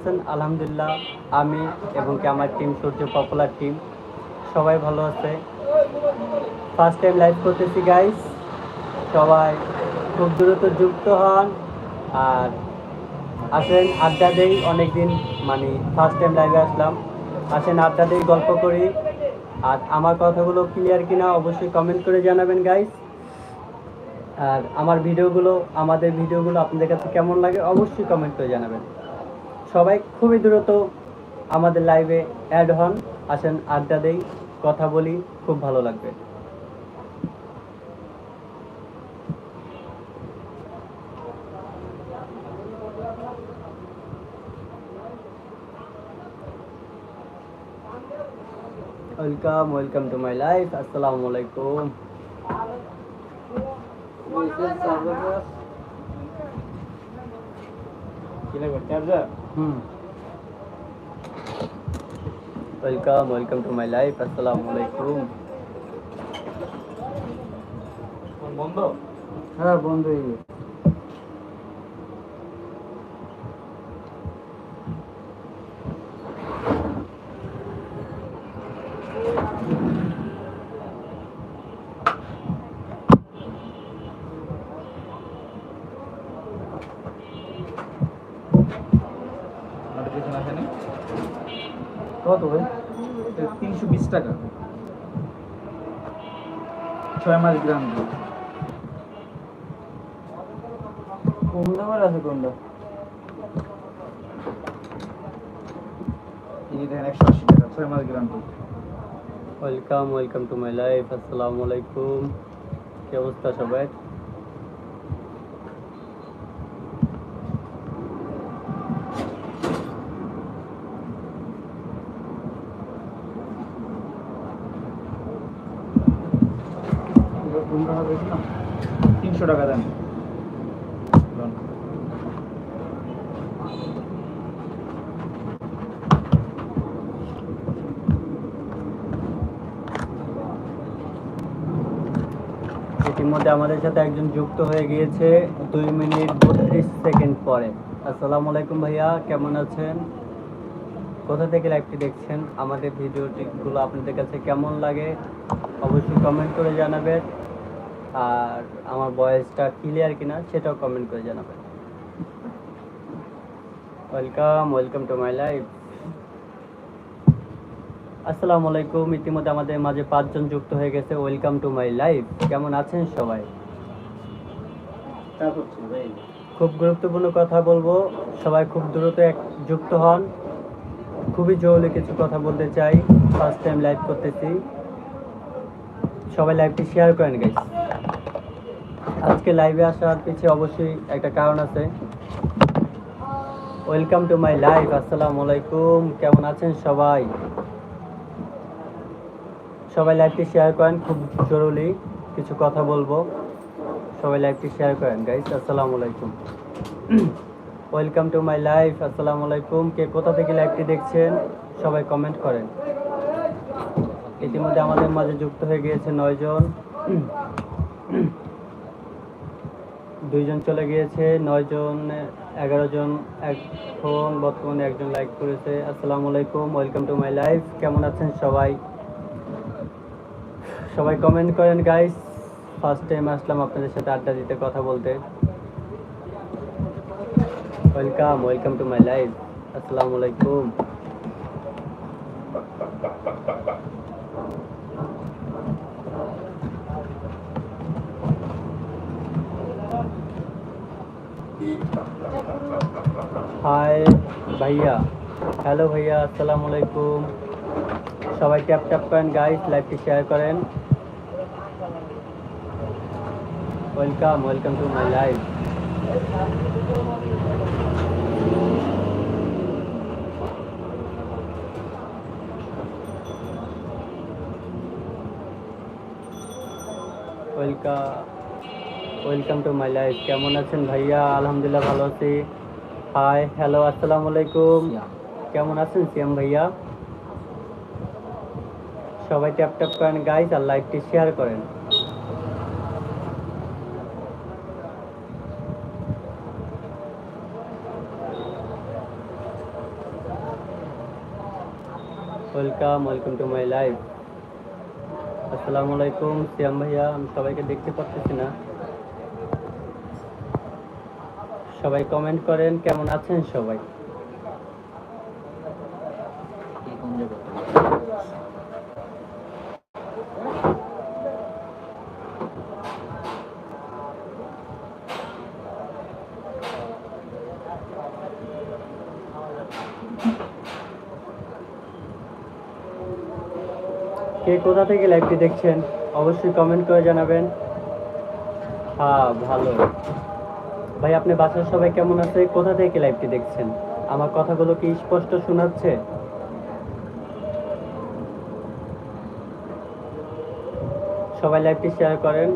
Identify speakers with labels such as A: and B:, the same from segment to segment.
A: আছেন? আলহামদুলিল্লাহ, আমি এবং কি আমার টিম সূর্য পপুলার টিম সবাই ভালো আছে। ফার্স্ট টাইম লাইভ করতেছি গাইস সবাই খুব দ্রুত যুক্ত হন। আর আসেন, আড্ডা দেই অনেকদিন মানে ফার্স্ট টাইম লাইভে আসলাম। আসেন, আড্ডা দেই, গল্প করি। আর আমার কথাগুলো ক্লিয়ার কিনা অবশ্যই কমেন্ট করে জানাবেন গাইস আর আমার ভিডিওগুলো, আমাদের ভিডিওগুলো আপনাদের কাছে কেমন লাগে অবশ্যই কমেন্ট করে জানাবেন। সবাই খুবই দ্রুত আমাদের লাইভে অ্যাড হন। আসেন, আড্ডা দেই, কথা বলি, খুব ভালো লাগবে। Welcome welcome to my life আসসালামু আলাইকুম হুম welcome welcome to my life আসসালামু আলাইকুম
B: বন্ধ
A: হ্যাঁ বন্ধু
B: নোটিফিকেশন আসেনি
A: কত ভাই?
B: তিনশো বিশ টাকা। ছয় মাস গ্রাম
A: কোন নাম্বার আছে কোনটা?
B: এই দেখেন একশো আশি টাকা ছয় মাস গ্রাম
A: welcome welcome to my life আসসালামু আলাইকুম। কি অবস্থা সবাই?
B: তিনশো টাকা দেন।
A: ইতিমধ্যে আমাদের সাথে একজন যুক্ত হয়ে গিয়েছে দুই মিনিট বত্রিশ সেকেন্ড পরে। আসসালামু আলাইকুম ভাইয়া, কেমন আছেন? কোথা থেকে লাইভটি দেখছেন? আমাদের ভিডিওটিগুলো আপনাদের কাছে কেমন লাগে অবশ্যই কমেন্ট করে জানাবেন। আর আমার ভয়েসটা ক্লিয়ার কিনা সেটাও কমেন্ট করে জানাবেন। Welcome welcome to my life আসসালামু আলাইকুম। ইতিমধ্যে আমাদের মাঝে পাঁচজন যুক্ত হয়ে গেছে। ওয়েলকাম টু মাই লাইফ কেমন আছেন সবাই? খুব গুরুত্বপূর্ণ কথা বলব। সবাই খুব দ্রুত এক যুক্ত হন। খুবই জরুরি কিছু কথা বলতে চাই। ফার্স্ট টাইম লাইভ করতেছি। সবাই লাইভটি শেয়ার করেন গাইস আজকে লাইভে আসার পিছিয়ে অবশ্যই একটা কারণ আছে। ওয়েলকাম টু মাই লাইফ আসসালামু আলাইকুম, কেমন আছেন সবাই? সবাই লাইভটি শেয়ার করেন, খুব জরুরি কিছু কথা বলব। সবাই লাইভটি শেয়ার করেন গাইস আসসালামু আলাইকুম। ওয়েলকাম টু মাই লাইফ আসসালামু আলাইকুম। কে কোথা থেকে লাইভটি দেখছেন, সবাই কমেন্ট করেন। ইতিমধ্যে আমাদের মাঝে যুক্ত হয়ে গিয়েছে নয়জন। দুইজন চলে গিয়েছে, নয়জন, এগারো জন এখন বর্তমানে একজন লাইক করেছে। আসসালামু আলাইকুম, ওয়েলকাম টু মাই লাইফ, কেমন আছেন সবাই? সবাই কমেন্ট করেন গাইস ফার্স্ট টাইম আসলাম আপনাদের সাথে আড্ডা দিতে, কথা বলতে। Welcome welcome to my life আসসালামু আলাইকুম। হাই ভাইয়া হ্যালো ভাইয়া আসসালামু আলাইকুম সবাই ট্যাপ ট্যাপ করেন গাইস লাইভটি শেয়ার করেন welcome welcome to my live welcome welcome to my life কেমন আছেন ভাইয়া? আলহামদুলিল্লাহ ভালো আছি। হাই হ্যালো আসসালামু আলাইকুম। কেমন আছেন সিয়াম ভাইয়া? সবাই ট্যাপ ট্যাপ করেন। গাইস আর লাইভটি শেয়ার করেন। Welcome welcome to my life আসসালামু আলাইকুম সিয়াম ভাইয়া। আমি সবাইকে দেখতে পাচ্ছি না। সবাই কমেন্ট করেন, কেমন আছেন সবাই? কে কোথা থেকে লাইভটি দেখছেন, অবশ্যই কমেন্ট করে জানাবেন। হ্যাঁ ভালো। ভাই, আপনি বাসার সবাই কেমন আছে? কোথা থেকে লাইভটি দেখছেন? আমার কথাগুলো কি স্পষ্ট শোনাচ্ছে? সবাই লাইভটি শেয়ার করেন।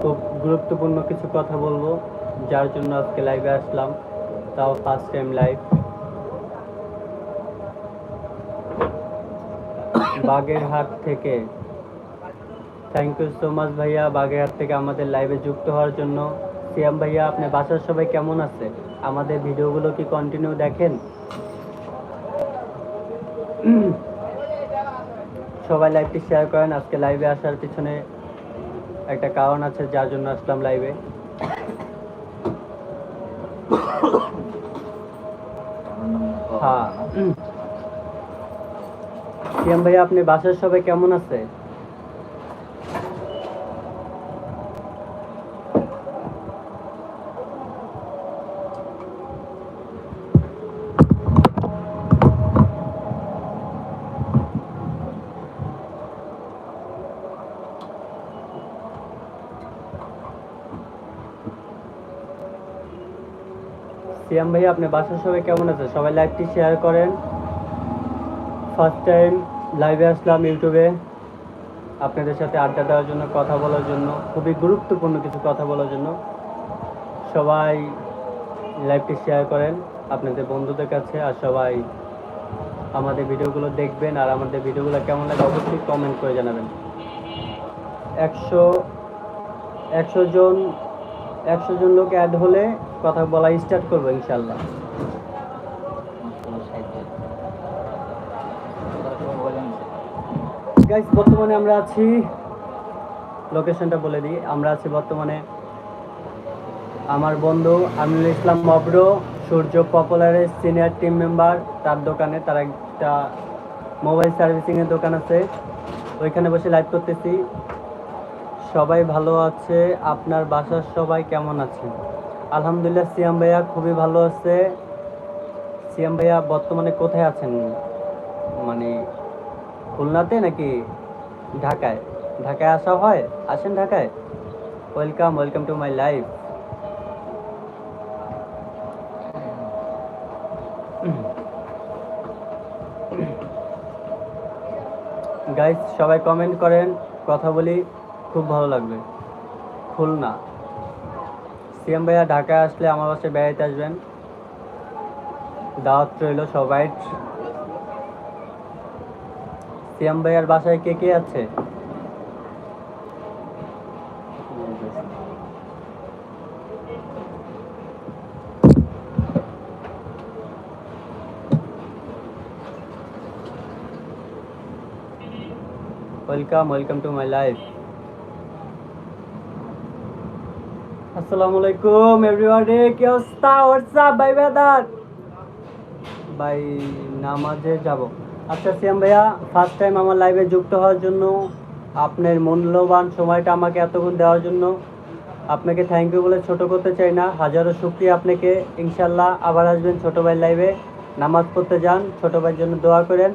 A: খুব গুরুত্বপূর্ণ কিছু কথা বলব, যার জন্য আজকে লাইভে আসলাম। তাও ফার্স্ট টাইম লাইভ বাগেরহাট থেকে। থ্যাংক ইউ সো মাচ ভাইয়া, বাগেরহাট থেকে আমাদের লাইভে যুক্ত হওয়ার জন্য। সিয়াম ভাইয়া আপনি বাসার সবাই কেমন আছে? আমাদের ভিডিওগুলো কি কন্টিনিউ দেখেন? সবাই লাইভটি শেয়ার করেন। আজকে লাইভে আসার পিছনে একটা কারণ আছে, যার জন্য আসলাম লাইভে হ্যাঁ। সিয়াম ভাইয়া আপনি বাসার সবাই কেমন আছে? সিয়াম ভাইয়া, আপনি বাসার সবাই কেমন আছে? সবাই লাইভটি শেয়ার করেন। ফার্স্ট টাইম লাইভে আসলাম ইউটিউবে আপনাদের সাথে আড্ডা দেওয়ার জন্য, কথা বলার জন্য, খুবই গুরুত্বপূর্ণ কিছু কথা বলার জন্য। সবাই লাইভটি শেয়ার করেন, আপনাদের বন্ধুদের কাছে, আর সবাই আমাদের ভিডিওগুলো দেখবেন, আর আমাদের ভিডিওগুলো কেমন লাগে অবশ্যই কমেন্ট করে জানাবেন। একশো একশো জন একশো জন লোক অ্যাড হলে কথা বলা স্টার্ট করব ইনশাল্লাহ গাইস বর্তমানে আমরা আছি লোকেশনটা বলে দিই। আমরা আছি বর্তমানে আমার বন্ধু আমিনুল ইসলাম মবর সূর্য পপুলারের সিনিয়র টিম মেম্বার তার দোকানে, তার একটা মোবাইল সার্ভিসিংয়ের দোকান আছে। ওইখানে বসে লাইভ করতেছি। সবাই ভালো আছে, আপনার বাসার সবাই কেমন আছে? আলহামদুলিল্লাহ, সিয়াম ভাইয়া খুবই ভালো আছে। সিয়াম ভাইয়া বর্তমানে কোথায় আছেন? মানে খুলনাতে নাকি ঢাকায়? ঢাকায় আসা হয়? আসেন ঢাকায়? Welcome welcome to my life guys সবাই কমেন্ট করেন, কথা বলি। খুব ভালো লাগবে। খুলনা সিএম ভাইয়া ঢাকায় আসলে আমার বাসায় বেড়াইতে আসবেন। দাওয়াত রইল সবাই। সিয়াম ভাইয়ার বাসায় কে কে আছে? Welcome welcome to my life আসসালামু আলাইকুম এভরিওয়ানে কি অবস্থা? হোয়াটসঅ্যাপ ভাই ব্রাদার? ভাই নামাজে যাব। আচ্ছা সিয়াম ভাইয়া ফার্স্ট টাইম আমার লাইভে যুক্ত হওয়ার জন্য আপনার মূল্যবান সময়টা আমাকে এতক্ষণ দেওয়ার জন্য আপনাকে থ্যাংক ইউ বলে ছোট করতে চাই না। হাজারো শুক্রিয়া আপনাকে। ইনশাল্লাহ আবার আসবেন ছোট ভাই লাইভে নামাজ পড়তে যান ছোট ভাইয়ের জন্য দোয়া করেন।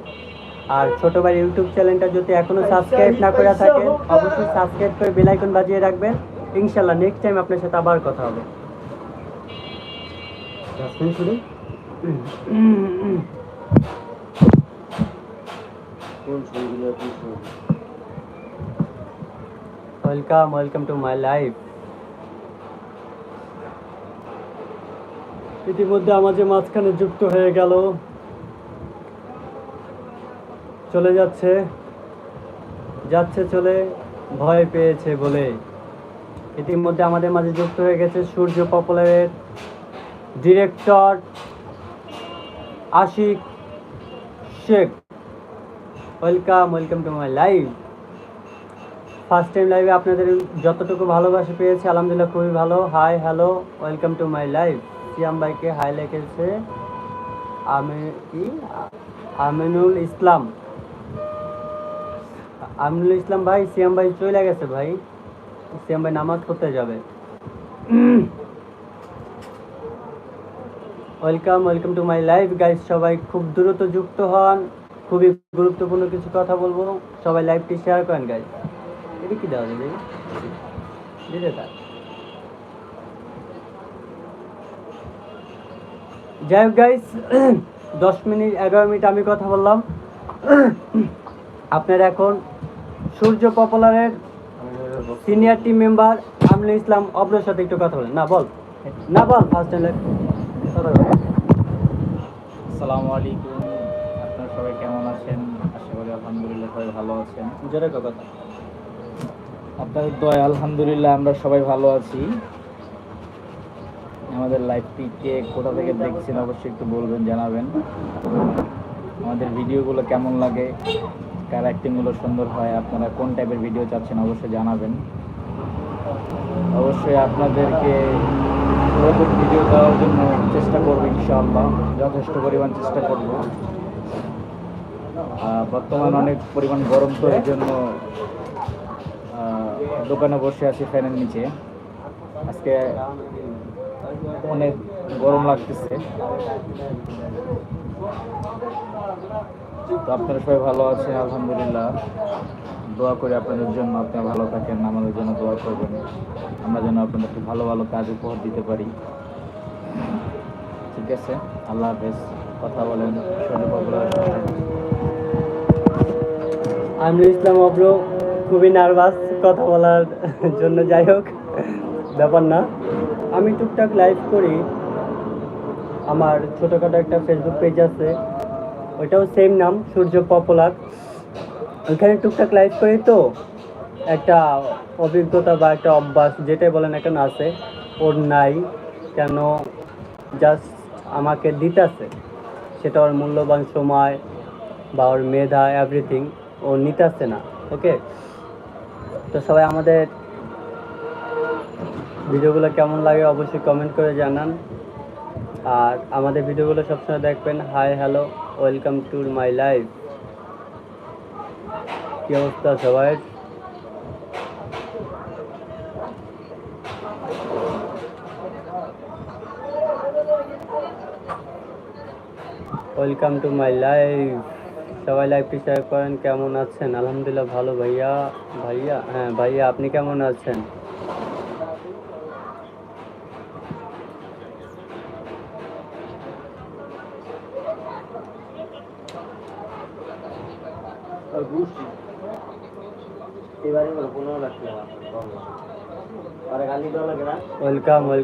A: আর ছোট ভাই ইউটিউব চ্যানেলটা যদি এখনও সাবস্ক্রাইব না করে থাকেন অবশ্যই সাবস্ক্রাইব করে বেল আইকন বাজিয়ে রাখবেন। ইনশাল্লাহ নেক্সট টাইম আপনার সাথে আবার কথা হবে। শুধু? Welcome welcome to my life ইতিমধ্যে আমাদের মাঝখানে যুক্ত হয়ে গেল চলে যাচ্ছে যাচ্ছে চলে ভয় পেয়েছে বলে। ইতিমধ্যে আমাদের মাঝে যুক্ত হয়ে গেছে Surya পপুলারের director Ashik Sheikh. Welcome welcome to my live first time লাইভে আপনাদের যতটুকু ভালোবাসা পেয়েছি, আলহামদুলিল্লাহ খুবই ভালো। Hi hello welcome to my live Siam ভাইকে হাই লেগেছে আমি কি? আমিনুল ইসলাম। আমিনুল ইসলাম ভাই সিয়াম ভাই চলে গেছে ভাই। সিয়াম ভাই নামাজ পড়তে যাবে। Welcome welcome to my live guys সবাই খুব দ্রুত যুক্ত হন। খুবই গুরুত্বপূর্ণ কিছু কথা বলব। সবাই লাইভটি শেয়ার করেন গাইজ এটা কি দেওয়া যাবে দিতে তার। যাই হোক গাইজ দশ মিনিট, এগারো মিনিট আমি কথা বললাম। আপনারা এখন সূর্য পপুলারের সিনিয়র টিম মেম্বার আমলে ইসলাম অব্রের সাথে একটু কথা বলেন। না বল। না বল ফার্স্ট টাইম
B: আসসালামু আলাইকুম। আপনারা সবাই কেমন আছেন? আশা করি আলহামদুলিল্লাহ সবাই ভালো আছেন।
A: জোরে কথা।
B: আপনাদের দয় আলহামদুলিল্লাহ আমরা সবাই ভালো আছি। আমাদের লাইভটিকে কোথা থেকে দেখছেন অবশ্যই একটু বলবেন জানাবেন। আমাদের ভিডিওগুলো কেমন লাগে? কার অ্যাক্টিংগুলো সুন্দর হয়। আপনারা কোন টাইপের ভিডিও চাচ্ছেন অবশ্যই জানাবেন। অবশ্যই আপনাদেরকে নতুন ভিডিও দেওয়ার জন্য চেষ্টা করব ইনশাআল্লাহ। যথেষ্ট পরিমাণ চেষ্টা করব। বর্তমান অনেক পরিমাণ গরম তো, এই জন্য দোকানে বসে আছি ফ্যানের নিচে। আজকে অনেক গরম লাগতেছে। তো আপনারা সবাই ভালো আছেন, আলহামদুলিল্লাহ। দোয়া করি আপনাদের জন্য আপনারা ভালো থাকেন, আমাদের জন্য দোয়া করবেন। আমরা যেন আপনাদেরকে ভালো ভালো কাজ উপহার দিতে পারি। ঠিক আছে? আল্লাহ হাফেজ। কথা বলেন বাবুরার
A: ইসলাম অব্র খুবই নার্ভাস কথা বলার জন্য, যাই হোক, ব্যাপার না। আমি টুকটাক লাইভ করি। আমার ছোটোখাটো একটা ফেসবুক পেজ আছে। ওইটাও সেম নাম, সূর্য পপুলার। ওইখানে টুকটাক লাইভ করি তো, একটা অভিজ্ঞতা বা একটা অভ্যাস, যেটাই বলেন না কেন আছে, ওর নাই, কেন জাস্ট আমাকে দিতেছে। সেটা ওর মূল্যবান সময় বা ওর মেধা এভরিথিং ও নিতেছে না ওকে তো সবাই আমাদের ভিডিওগুলো কেমন লাগে অবশ্যই কমেন্ট করে জানান। আর আমাদের ভিডিওগুলো সবসময় দেখবেন। Hi hello welcome to my life কি অবস্থা সবাই ওয়েলকাম টু মাই লাইফ সবাই লাইভটি শেয়ার করেন, কেমন আছেন? আলহামদুলিল্লাহ, ভালো ভাইয়া ভাইয়া হ্যাঁ ভাইয়া, আপনি কেমন আছেন? Welcome welcome